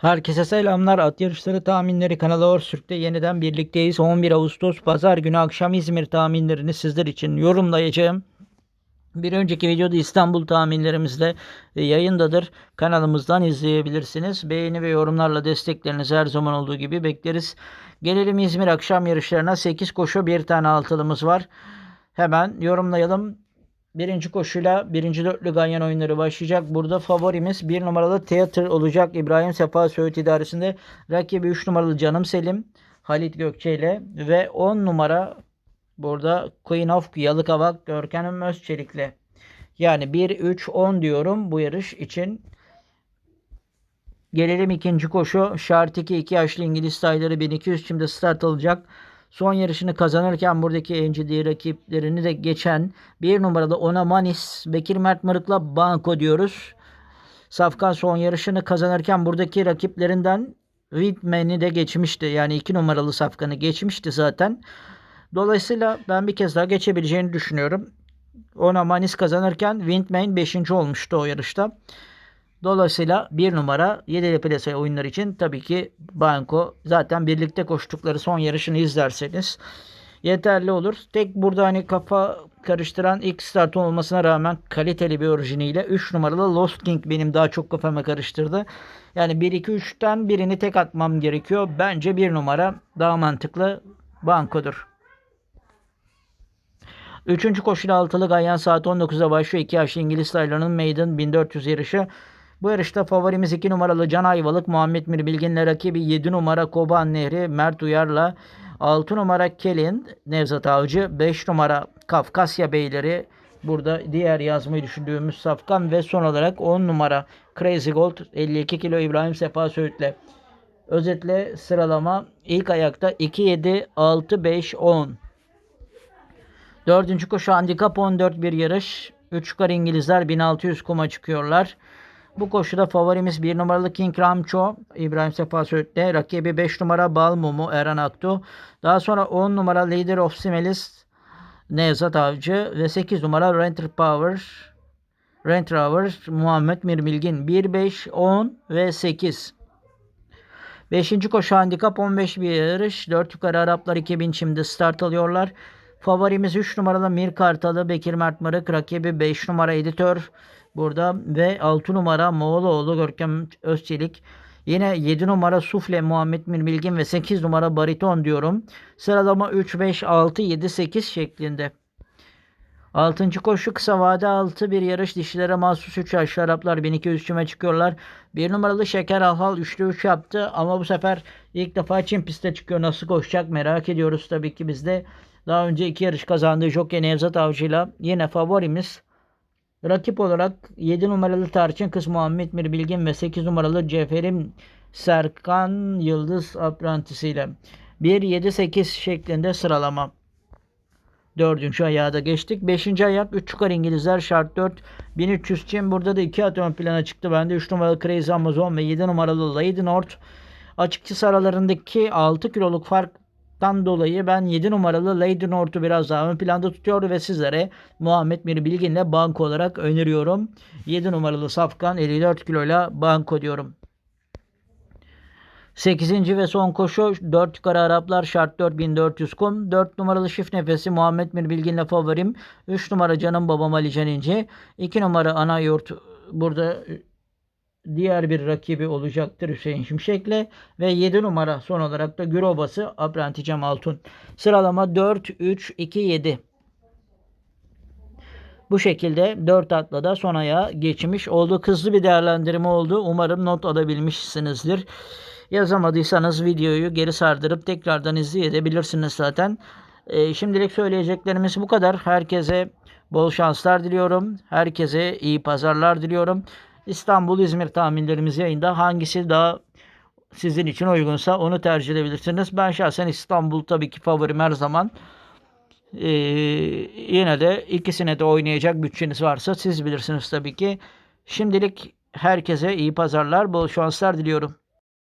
Herkese selamlar. At yarışları tahminleri kanalı Orsürk'te yeniden birlikteyiz. 11 Ağustos Pazar günü akşam İzmir tahminlerini sizler için yorumlayacağım. Bir önceki videoda İstanbul tahminlerimizde e, yayındadır. Kanalımızdan izleyebilirsiniz. Beğeni ve yorumlarla desteklerinizi her zaman olduğu gibi bekleriz. Gelelim İzmir akşam yarışlarına. 8 koşu bir tane altılımız var. Hemen yorumlayalım. Birinci koşuyla birinci dörtlü ganyan oyunları başlayacak. Burada favorimiz bir numaralı Theater olacak. İbrahim Sefa Söğüt idaresinde. Rakibi 3 numaralı Canım Selim. Halit Gökçe ile ve 10 numara burada Queen of Yalıkavak Görkem Özçelik'le. Yani 1, 3, 10 diyorum bu yarış için. Gelelim ikinci koşu. Şart 2 2 yaşlı İngiliz tayları 1200 şimdi start alacak. Son yarışını kazanırken buradaki NCD rakiplerini de geçen bir numaralı Ona Manis Bekir Mert Mırık'la banko diyoruz. Safkan son yarışını kazanırken buradaki rakiplerinden Whitman'i de geçmişti. Yani iki numaralı Safkan'ı geçmişti zaten. Dolayısıyla ben bir kez daha geçebileceğini düşünüyorum. Ona Manis kazanırken Windman 5. olmuştu o yarışta. Dolayısıyla bir numara 7'li plase oyunlar için tabii ki Banko zaten birlikte koştukları son yarışını izlerseniz yeterli olur. Tek burada hani kafa karıştıran ilk start olmasına rağmen kaliteli bir orijiniyle 3 numaralı Lost King benim daha çok kafama karıştırdı. Yani 1-2-3'ten birini tek atmam gerekiyor. Bence bir numara daha mantıklı Banko'dur. Üçüncü koşuyla altılı Ganyan saat 19'da başlıyor. 2 yaşlı İngiliz taylarının Maiden 1400 yarışı. Bu yarışta favorimiz 2 numaralı Can Ayvalık, Muhammed Mir Bilgin'le rakibi 7 numara Koban Nehri, Mert Uyar'la 6 numara Kelin, Nevzat Avcı, 5 numara Kafkasya Beyleri, burada diğer yazmayı düşündüğümüz Safkan ve son olarak 10 numara Crazy Gold, 52 kilo İbrahim Sefa Söğüt'le. Özetle sıralama ilk ayakta 2, 7, 6, 5, 10. Dördüncü koşu handikap 14 bir yarış. 3 kar İngilizler 1600 kuma çıkıyorlar. Bu koşuda favorimiz 1 numaralı King Ramcho İbrahim Sefa Söğüt'le. Rakibi 5 numara Bal Mumu Eren Aktu. Daha sonra 10 numara Leader of Simelis Nevzat Avcı ve 8 numara Renter Power Rent Rover Muhammed Mirbilgin 1, 5, 10 ve 8. Beşinci koşu handikap 15 bir yarış. 4 yukarı Araplar 2000 şimdi start alıyorlar. Favorimiz 3 numaralı Mir Kartalı Bekir Mert Mırık. Rakibi 5 numara Editör burada ve 6 numara Moğoloğlu Görkem Özçelik. Yine 7 numara Sufle Muhammed Mir Bilgin ve 8 numara Bariton diyorum. Sıralama 3, 5, 6, 7, 8 şeklinde. Altıncı koşu kısa vade altı bir yarış dişilere mahsus 3 yaşlı Araplar 1200 çime çıkıyorlar. Bir numaralı Şeker Alhal 3'te 3 yaptı ama bu sefer ilk defa Çin pistte çıkıyor. Nasıl koşacak merak ediyoruz tabii ki biz de. Daha önce iki yarış kazandığı Jockey Nevzat Avcı'yla yine favorimiz. Rakip olarak 7 numaralı Tarçın Kız Muhammed Mir Bilgin ve 8 numaralı Ceferim Serkan Yıldız Aprantisiyle 1-7-8 şeklinde sıralama. Dördüncü ayağa geçtik. Beşinci ayak 3 çıkar İngilizler şart 4. 1300 Çin. Burada da 2 at ön plana çıktı. Bende 3 numaralı Crazy Amazon ve 7 numaralı Lady North. Açıkçası aralarındaki 6 kiloluk farktan dolayı ben 7 numaralı Lady North'u biraz daha ön planda tutuyor ve sizlere Muhammed Mir Bilgin'le banko olarak öneriyorum. 7 numaralı Safkan 54 kiloyla banko diyorum. 8. ve son koşu 4 yukarı Araplar şart 4400 kum. 4 numaralı şif nefesi Muhammed Mir Bilgin'le favorim. 3 numara canım babam Ali Can İnce. 2 numara ana yurt burada diğer bir rakibi olacaktır Hüseyin Şimşek'le. Ve 7 numara son olarak da Gürobası Apranti Cem Altun. Sıralama 4, 3, 2, 7. Bu şekilde 4 atla da son ayağa geçmiş oldu. Hızlı bir değerlendirme oldu. Umarım not alabilmişsinizdir. Yazamadıysanız videoyu geri sardırıp tekrardan izleyebilirsiniz zaten. Ee, şimdilik söyleyeceklerimiz bu kadar. Herkese bol şanslar diliyorum. Herkese iyi pazarlar diliyorum. İstanbul, İzmir tahminlerimiz yayında. Hangisi daha sizin için uygunsa onu tercih edebilirsiniz. Ben şahsen İstanbul tabii ki favorim her zaman. Ee, yine de ikisine de oynayacak bütçeniz varsa siz bilirsiniz tabii ki. Şimdilik herkese iyi pazarlar, bol şanslar diliyorum.